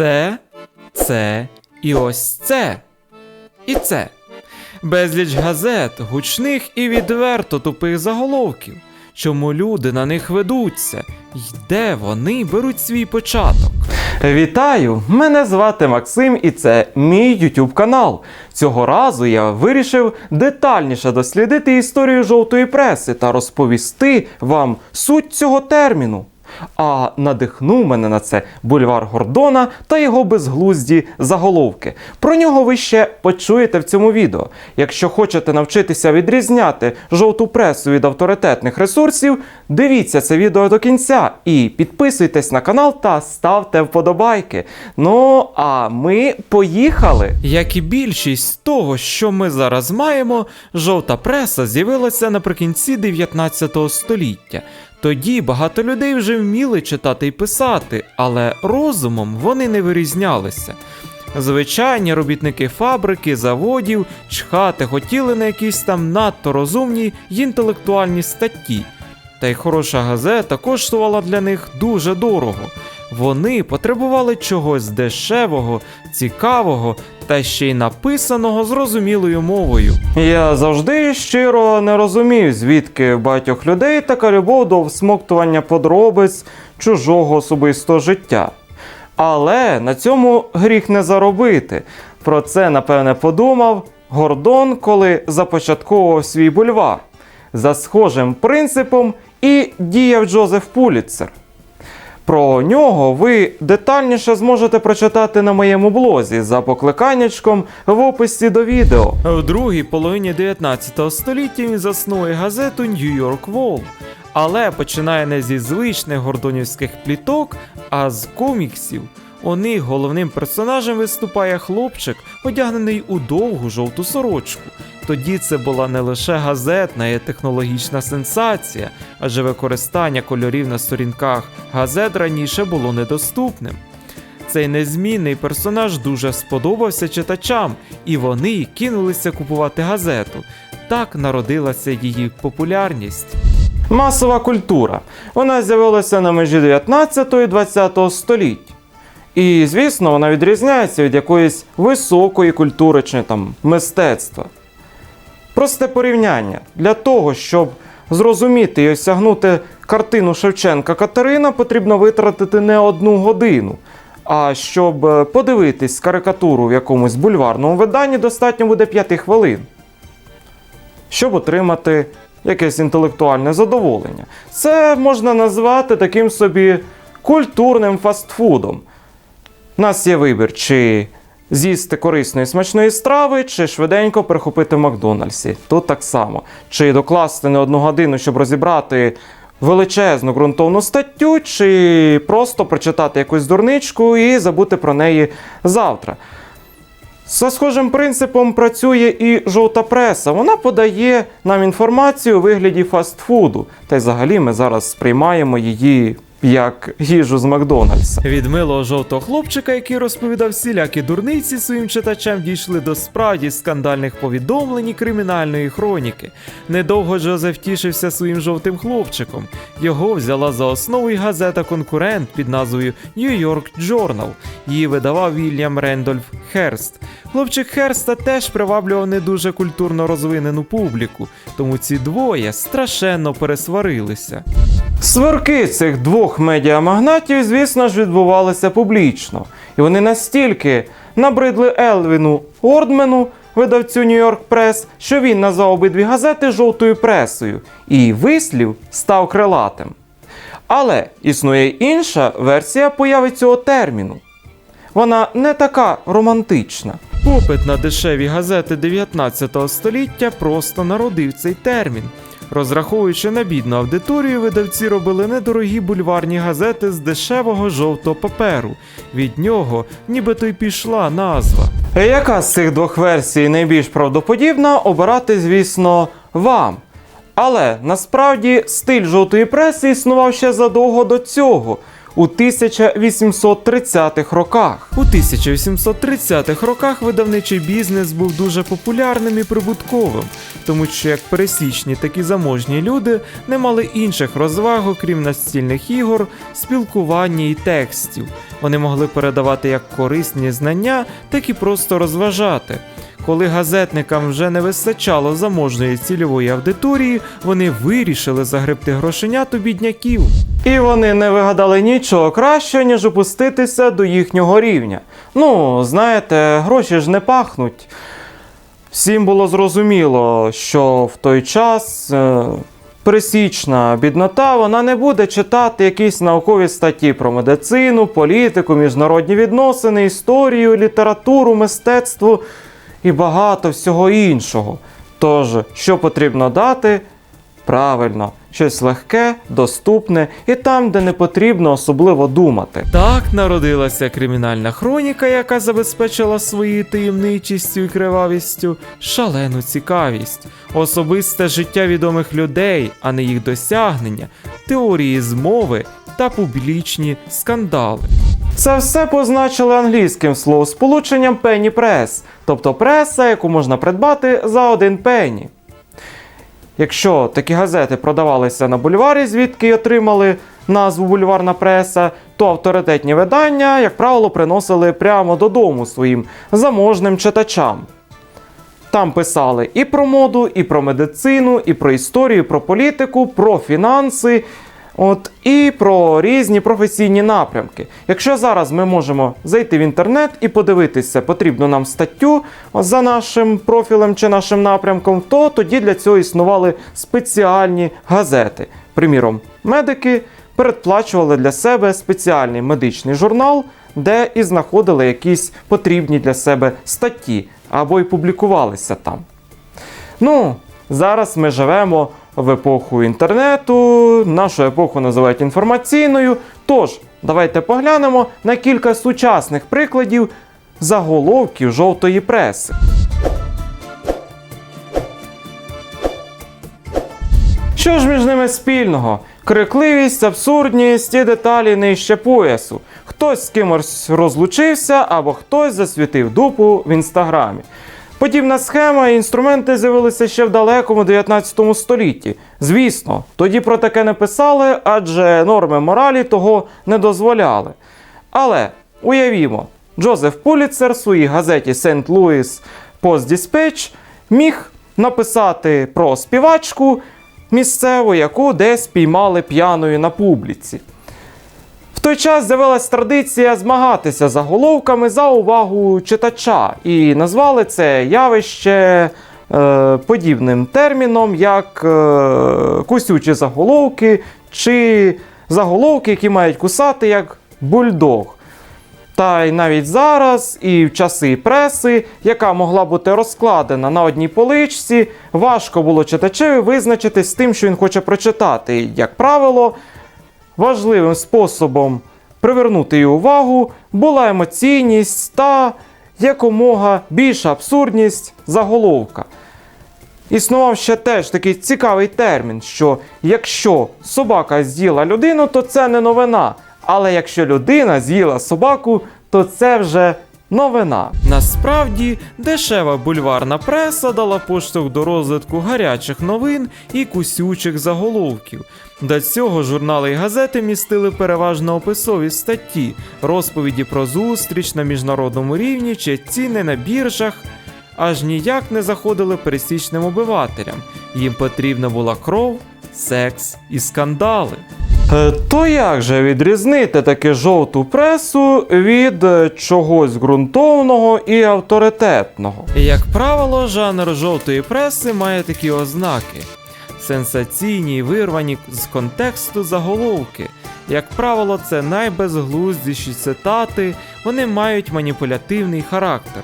Це, це і ось це. І це. Безліч газет, гучних і відверто тупих заголовків. Чому люди на них ведуться? І де вони беруть свій початок? Вітаю! Мене звати Максим, і це мій YouTube канал. Цього разу я вирішив детальніше дослідити історію жовтої преси та розповісти вам суть цього терміну. А надихнув мене на це бульвар Гордона та його безглузді заголовки. Про нього ви ще почуєте в цьому відео. Якщо хочете навчитися відрізняти жовту пресу від авторитетних ресурсів, дивіться це відео до кінця і підписуйтесь на канал та ставте вподобайки. Ну а ми поїхали! Як і більшість того, що ми зараз маємо, жовта преса з'явилася наприкінці 19 століття. Тоді багато людей вже вміли читати і писати, але розумом вони не вирізнялися. Звичайні робітники фабрики, заводів, чхати хотіли на якісь там надто розумні й інтелектуальні статті. Та й хороша газета коштувала для них дуже дорого. Вони потребували чогось дешевого, цікавого та ще й написаного зрозумілою мовою. Я завжди щиро не розумів, звідки багатьох людей така любов до всмоктування подробиць чужого особистого життя. Але на цьому гріх не заробити. Про це, напевне, подумав Гордон, коли започатковував свій бульвар. За схожим принципом і діяв Джозеф Пулітцер. Про нього ви детальніше зможете прочитати на моєму блозі за покликаннячком в описі до відео. В другій половині 19 століття він заснує газету York World, але починає не зі звичних гордонівських пліток, а з коміксів. У них головним персонажем виступає хлопчик, одягнений у довгу жовту сорочку. Тоді це була не лише газетна і технологічна сенсація, адже використання кольорів на сторінках газет раніше було недоступним. Цей незмінний персонаж дуже сподобався читачам, і вони кинулися купувати газету. Так народилася її популярність. Масова культура. Вона з'явилася на межі 19 і 20 століть. І, звісно, вона відрізняється від якоїсь високої культури чи там мистецтва. Просте порівняння. Для того, щоб зрозуміти і осягнути картину Шевченка Катерина, потрібно витратити не одну годину. А щоб е, подивитись карикатуру в якомусь бульварному виданні, достатньо буде 5 хвилин щоб отримати якесь інтелектуальне задоволення. Це можна назвати таким собі культурним фастфудом. У нас є вибір, чи з'їсти корисної смачної страви, чи швиденько перехопити в Макдональдсі. Тут так само. Чи докласти не одну годину, щоб розібрати величезну ґрунтовну статтю, чи просто прочитати якусь дурничку і забути про неї завтра. За схожим принципом працює і жовта преса. Вона подає нам інформацію у вигляді фастфуду. Та й взагалі ми зараз сприймаємо її як їжу з Макдональдса. Від милого жовтого хлопчика, який розповідав всілякі дурниці своїм читачам, дійшли до справді скандальних повідомлень і кримінальної хроніки. Недовго Джозеф тішився своїм жовтим хлопчиком. Його взяла за основу й газета-конкурент під назвою New York Journal. Її видавав Вільям Рендольф Херст. Хлопчик Херста теж приваблював не дуже культурно розвинену публіку, тому ці двоє страшенно пересварилися. Сварки цих двох медіамагнатів, звісно ж, відбувалися публічно. І вони настільки набридли Елвіну Ордмену, видавцю Нью-Йорк Прес, що він назвав обидві газети жовтою пресою, і вислів став крилатим. Але існує інша версія появи цього терміну. Вона не така романтична. Попит на дешеві газети 19 століття просто народив цей термін. Розраховуючи на бідну аудиторію, видавці робили недорогі бульварні газети з дешевого жовтого паперу. Від нього нібито й пішла назва. Яка з цих двох версій найбільш правдоподібна, обирати, звісно, вам. Але насправді стиль жовтої преси існував ще задовго до цього. У 1830-х роках. У 1830-х роках видавничий бізнес був дуже популярним і прибутковим, тому що як пересічні, так і заможні люди не мали інших розваг, окрім настільних ігор, спілкування і текстів. Вони могли передавати як корисні знання, так і просто розважати. Коли газетникам вже не вистачало заможної цільової аудиторії, вони вирішили загребти грошенят у бідняків. І вони не вигадали нічого кращого, ніж опуститися до їхнього рівня. Ну, знаєте, гроші ж не пахнуть. Всім було зрозуміло, що в той час е, пересічна біднота вона не буде читати якісь наукові статті про медицину, політику, міжнародні відносини, історію, літературу, мистецтво і багато всього іншого. Тож, що потрібно дати? Правильно, щось легке, доступне і там, де не потрібно особливо думати. Так народилася кримінальна хроніка, яка забезпечила своєю таємничістю і кривавістю шалену цікавість, особисте життя відомих людей, а не їх досягнення, теорії змови та публічні скандали. Це все позначили англійським словосполученням penny press, тобто преса, яку можна придбати за один пенні. Якщо такі газети продавалися на бульварі, звідки й отримали назву бульварна преса, то авторитетні видання, як правило, приносили прямо додому своїм заможним читачам. Там писали і про моду, і про медицину, і про історію, про політику, про фінанси, от, і про різні професійні напрямки. Якщо зараз ми можемо зайти в інтернет і подивитися потрібну нам статтю за нашим профілем чи нашим напрямком, то тоді для цього існували спеціальні газети. Приміром, медики передплачували для себе спеціальний медичний журнал, де і знаходили якісь потрібні для себе статті або й публікувалися там. Ну, зараз ми живемо в епоху інтернету, нашу епоху називають інформаційною. Тож, давайте поглянемо на кілька сучасних прикладів заголовків жовтої преси. Що ж між ними спільного? Крикливість, абсурдність і деталі нижче поясу. Хтось з кимось розлучився або хтось засвітив дупу в інстаграмі. Подібна схема і інструменти з'явилися ще в далекому 19 столітті. Звісно, тоді про таке не писали, адже норми моралі того не дозволяли. Але уявімо, Джозеф Пуліцер в своїй газеті. Louis Post Dispatch міг написати про співачку місцеву, яку десь піймали п'яною на публіці. В той час з'явилась традиція змагатися заголовками за увагу читача, і назвали це явище е, подібним терміном, як е, кусючі заголовки, чи заголовки, які мають кусати як бульдог. Та й навіть зараз, і в часи преси, яка могла бути розкладена на одній поличці, важко було читачеві визначитись з тим, що він хоче прочитати. Як правило, важливим способом привернути її увагу була емоційність та якомога більша абсурдність заголовка. Існував ще теж такий цікавий термін, що якщо собака з'їла людину, то це не новина. Але якщо людина з'їла собаку, то це вже новина. Насправді, дешева бульварна преса дала поштовх до розвитку гарячих новин і кусючих заголовків. До цього журнали і газети містили переважно описові статті, розповіді про зустріч на міжнародному рівні чи ціни на біржах. Аж ніяк не заходили пересічним обивателям. Їм потрібна була кров, секс і скандали. Е, То як же відрізнити таки жовту пресу від е, чогось ґрунтовного і авторитетного? Як правило, жанр жовтої преси має такі ознаки: сенсаційні й вирвані з контексту заголовки. Як правило, це найбезглуздіші цитати, вони мають маніпулятивний характер.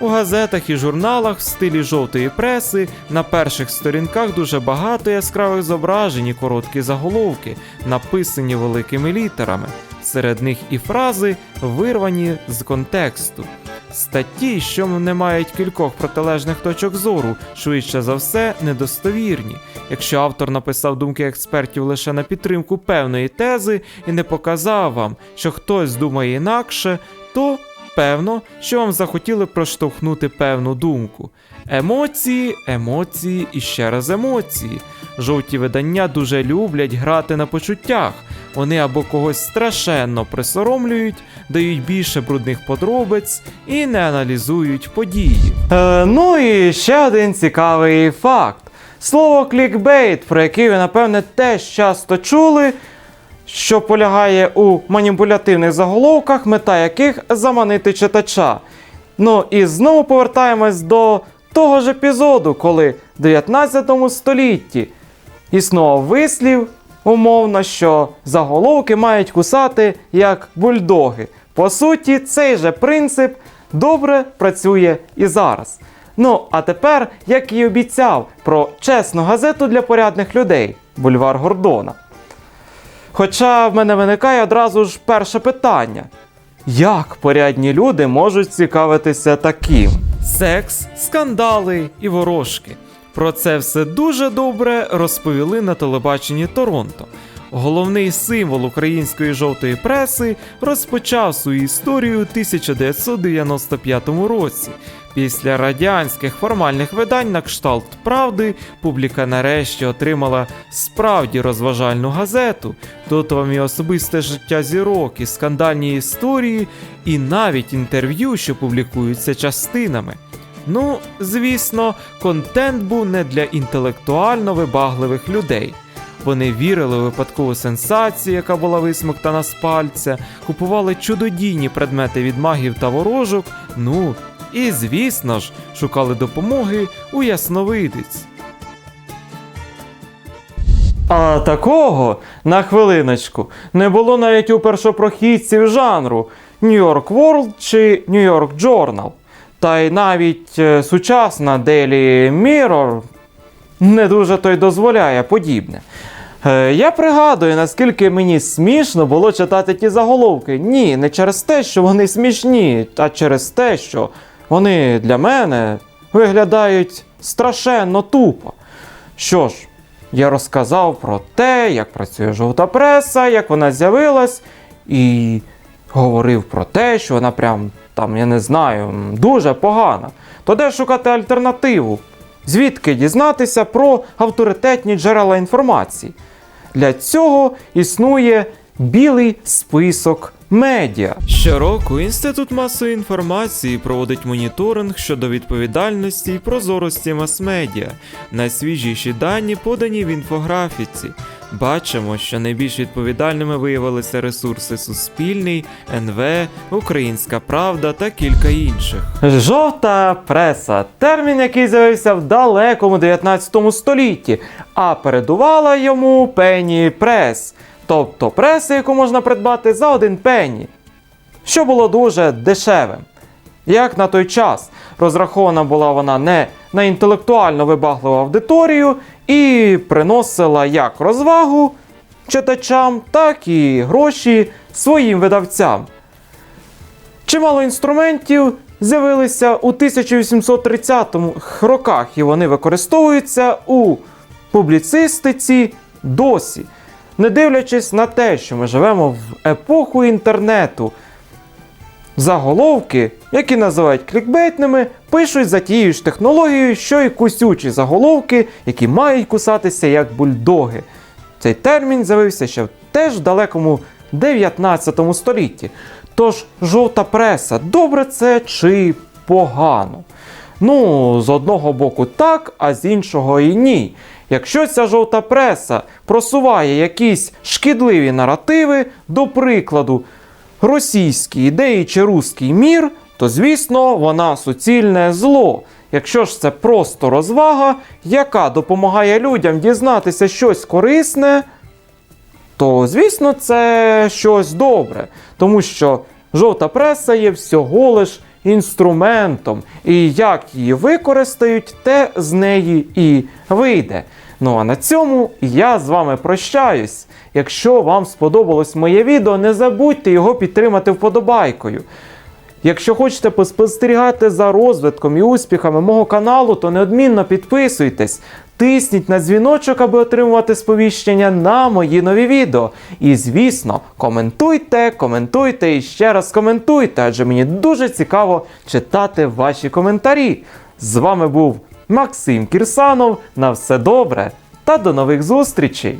У газетах і журналах в стилі жовтої преси на перших сторінках дуже багато яскравих зображень і короткі заголовки, написані великими літерами. Серед них і фрази, вирвані з контексту. Статті, що не мають кількох протилежних точок зору, швидше за все, недостовірні. Якщо автор написав думки експертів лише на підтримку певної тези і не показав вам, що хтось думає інакше, то певно, що вам захотіли проштовхнути певну думку. Емоції, емоції і ще раз емоції. Жовті видання дуже люблять грати на почуттях. Вони або когось страшенно присоромлюють, дають більше брудних подробиць і не аналізують події. Е, ну і ще один цікавий факт. Слово клікбейт, про яке ви, напевне, теж часто чули, що полягає у маніпулятивних заголовках, мета яких заманити читача. Ну і знову повертаємось до того ж епізоду, коли в 19 столітті існував вислів, умовно, що заголовки мають кусати як бульдоги. По суті, цей же принцип добре працює і зараз. Ну, а тепер, як і обіцяв, про чесну газету для порядних людей Бульвар Гордона. Хоча в мене виникає одразу ж перше питання: як порядні люди можуть цікавитися таким? Секс, скандали і ворожки. Про це все дуже добре розповіли на телебаченні Торонто. Головний символ української жовтої преси розпочав свою історію у 1995 році. Після радянських формальних видань на кшталт правди публіка нарешті отримала справді розважальну газету. Тут і особисте життя зірок, і скандальні історії, і навіть інтерв'ю, що публікуються частинами. Ну, звісно, контент був не для інтелектуально вибагливих людей. Вони вірили у випадкову сенсацію, яка була висмоктана з пальця, купували чудодійні предмети від магів та ворожок. Ну і звісно ж, шукали допомоги у ясновидиць. А такого, на хвилиночку, не було навіть у першопрохідців жанру York World чи York Journal. Та й навіть е, сучасна Daily Mirror не дуже то й дозволяє подібне. Е, Я пригадую, наскільки мені смішно було читати ті заголовки. Ні, не через те, що вони смішні, а через те, що вони для мене виглядають страшенно тупо. Що ж, я розказав про те, як працює жовта преса, як вона з'явилась, і говорив про те, що вона прям там, я не знаю, дуже погана. То де шукати альтернативу? Звідки дізнатися про авторитетні джерела інформації? Для цього існує білий список медіа. Щороку Інститут масової інформації проводить моніторинг щодо відповідальності і прозорості мас-медіа. Найсвіжіші дані подані в інфографіці. Бачимо, що найбільш відповідальними виявилися ресурси Суспільний, НВ, Українська Правда та кілька інших. Жовта преса термін, який з'явився в далекому 19 столітті, а передувала йому пені прес, тобто преса, яку можна придбати за один пені, що було дуже дешевим. Як на той час розрахована була вона не на інтелектуально вибагливу аудиторію і приносила як розвагу читачам, так і гроші своїм видавцям. Чимало інструментів з'явилися у 1830-х роках, і вони використовуються у публіцистиці досі. Не дивлячись на те, що ми живемо в епоху інтернету, заголовки, які називають клікбейтними, пишуть за тією ж технологією, що й кусючі заголовки, які мають кусатися як бульдоги. Цей термін з'явився ще в теж далекому 19 столітті. Тож жовта преса, добре це чи погано? Ну, з одного боку так, а з іншого і ні. Якщо ця жовта преса просуває якісь шкідливі наративи, до прикладу, російські ідеї чи руський мір, то звісно вона суцільне зло. Якщо ж це просто розвага, яка допомагає людям дізнатися щось корисне, то звісно це щось добре, тому що жовта преса є всього лиш інструментом, і як її використають, те з неї і вийде. Ну а на цьому я з вами прощаюсь. Якщо вам сподобалось моє відео, не забудьте його підтримати вподобайкою. Якщо хочете поспостерігати за розвитком і успіхами мого каналу, то неодмінно підписуйтесь. Тисніть на дзвіночок, аби отримувати сповіщення на мої нові відео. І звісно, коментуйте, коментуйте і ще раз коментуйте, адже мені дуже цікаво читати ваші коментарі. З вами був Максим Кірсанов. На все добре та до нових зустрічей!